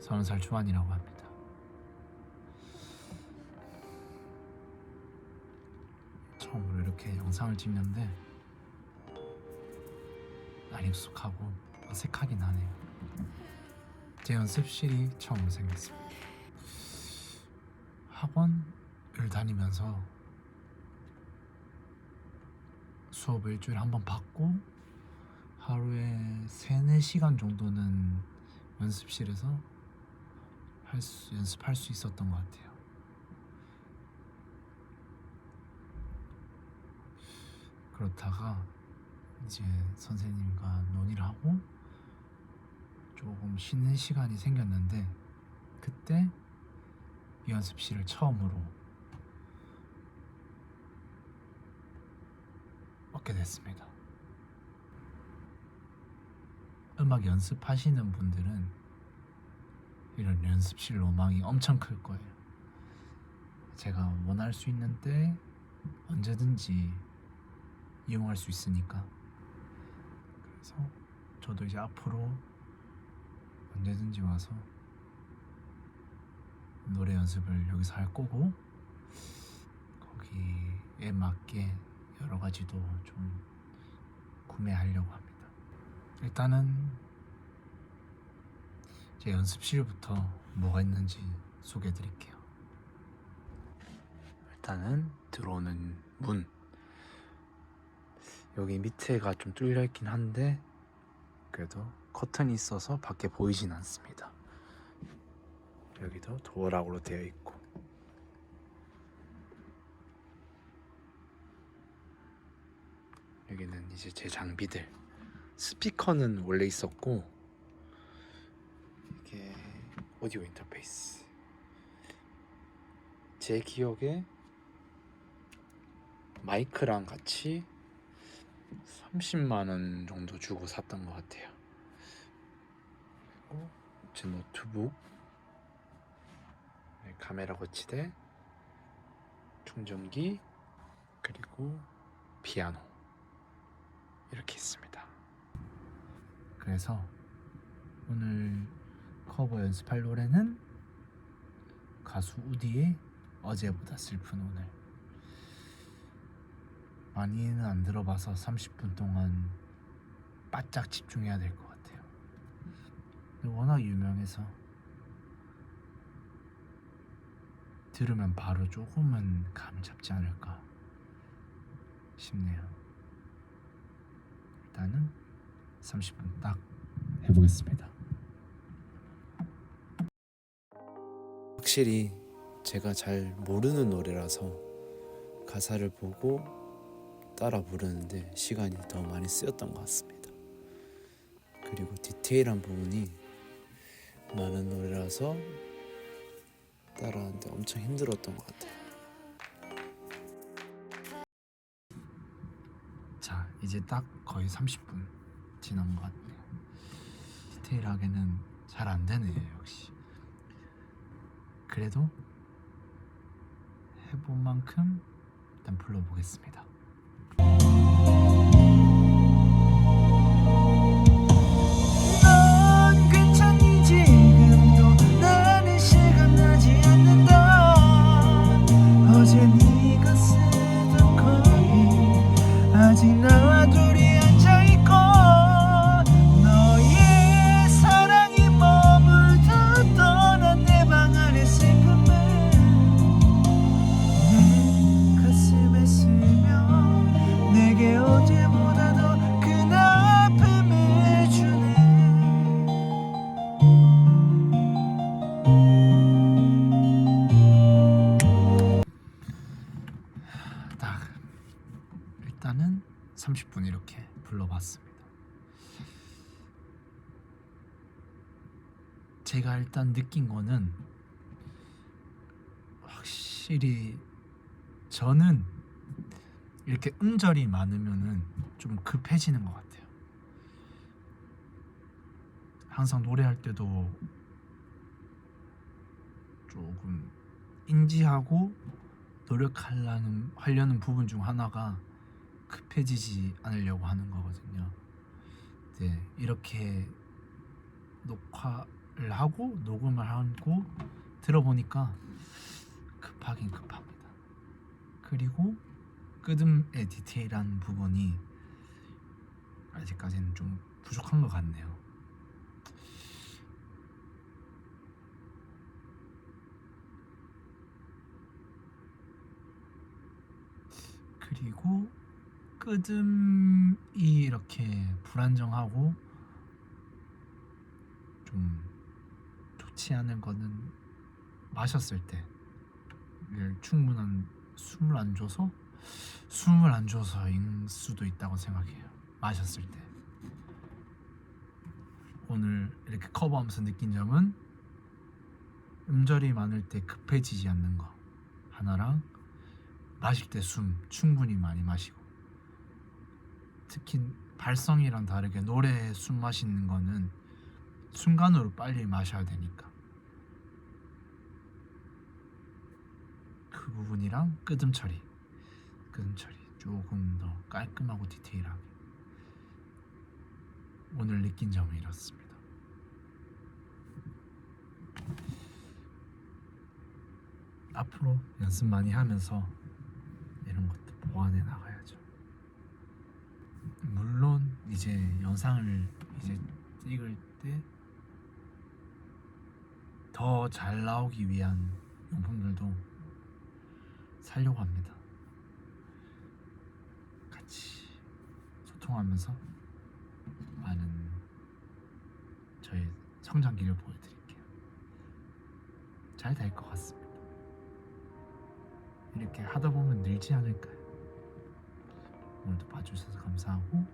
서른 살 초반이라고 합니다. 처음으로 이렇게 영상을 찍는데 날 익숙하고 어색하긴 하네요. 제 연습실이 처음 생겼습니다. 학원을 다니면서 수업을 일주일에 한 번 받고 하루에 3, 4시간 정도는 연습실에서 할 수, 연습할 수 있었던 것 같아요. 그렇다가 이제 선생님과 논의를 하고 조금 쉬는 시간이 생겼는데 그때 이 연습실을 처음으로 얻게 됐습니다. 음악 연습하시는 분들은 이런 연습실 로망이 엄청 클 거예요. 제가 원할 수 있는 때 언제든지 이용할 수 있으니까. 그래서 저도 이제 앞으로 언제든지 와서 노래 연습을 여기서 할 거고 거기에 맞게 여러 가지도 좀 구매하려고 합니다. 일단은 제 연습실부터 뭐가 있는지 소개해 드릴게요. 일단은 들어오는 문 여기 밑에가 좀 뚫려 있긴 한데 그래도 커튼이 있어서 밖에 보이진 않습니다. 여기도 도어락으로 되어 있고 여기는 이제 제 장비들 스피커는 원래 있었고 오디오 인터페이스. 제 기억에 마이크랑 같이 30만 원 정도 주고 샀던 것 같아요. 그리고 제 노트북, 네, 카메라 거치대, 충전기, 그리고 피아노. 이렇게 있습니다. 그래서 오늘 커버 연습할 노래는 가수 우디의 어제보다 슬픈 오늘. 많이는 안 들어봐서 30분 동안 바짝 집중해야 될 것 같아요. 워낙 유명해서 들으면 바로 조금은 감이 잡지 않을까 싶네요. 일단은 30분 딱 해보겠습니다. 확실히 제가 잘 모르는 노래라서 가사를 보고 따라 부르는데 시간이 더 많이 쓰였던 것 같습니다. 그리고 디테일한 부분이 많은 노래라서 따라하는데 엄청 힘들었던 것 같아요. 자, 이제 딱 거의 30분 지난 것 같네요. 디테일하게는 잘 안 되네요, 역시. 그래도 해본 만큼 일단 불러보겠습니다. 제가 일단 느낀 거는 확실히 저는 이렇게 음절이 많으면은 좀 급해지는 것 같아요. 항상 노래할 때도 조금 인지하고 노력하려는 하려는 부분 중 하나가 급해지지 않으려고 하는 거거든요. 네, 이렇게 녹화를 하고 녹음을 하고 들어보니까 급하긴 급합니다. 그리고 끄듬의 디테일한 부분이 아직까지는 좀 부족한 것 같네요. 그리고 끄듬이 이렇게 불안정하고 좀 좋지 않은 거는 마셨을 때 충분한 숨을 안 줘서 숨을 안 줘서인 수도 있다고 생각해요. 마셨을 때. 오늘 이렇게 커버하면서 느낀 점은 음절이 많을 때 급해지지 않는 거. 하나랑 마실 때 숨 충분히 많이 마시고. 특히 발성이랑 다르게 노래에 숨 마시는 거는 순간으로 빨리 마셔야 되니까 그 부분이랑 끄듬 처리 끄듬 처리 조금 더 깔끔하고 디테일하게 오늘 느낀 점이 이렇습니다. 앞으로 연습 많이 하면서 이런 것도 보완해 나가야죠. 물론 이제 영상을 이제 찍을 때 더 잘 나오기 위한 용품들도 살려고 합니다. 같이 소통하면서 많은 저의 성장기를 보여드릴게요. 잘 될 것 같습니다. 이렇게 하다 보면 늘지 않을까요? 오늘도 봐주셔서 감사하고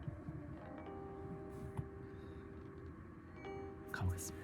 가보겠습니다.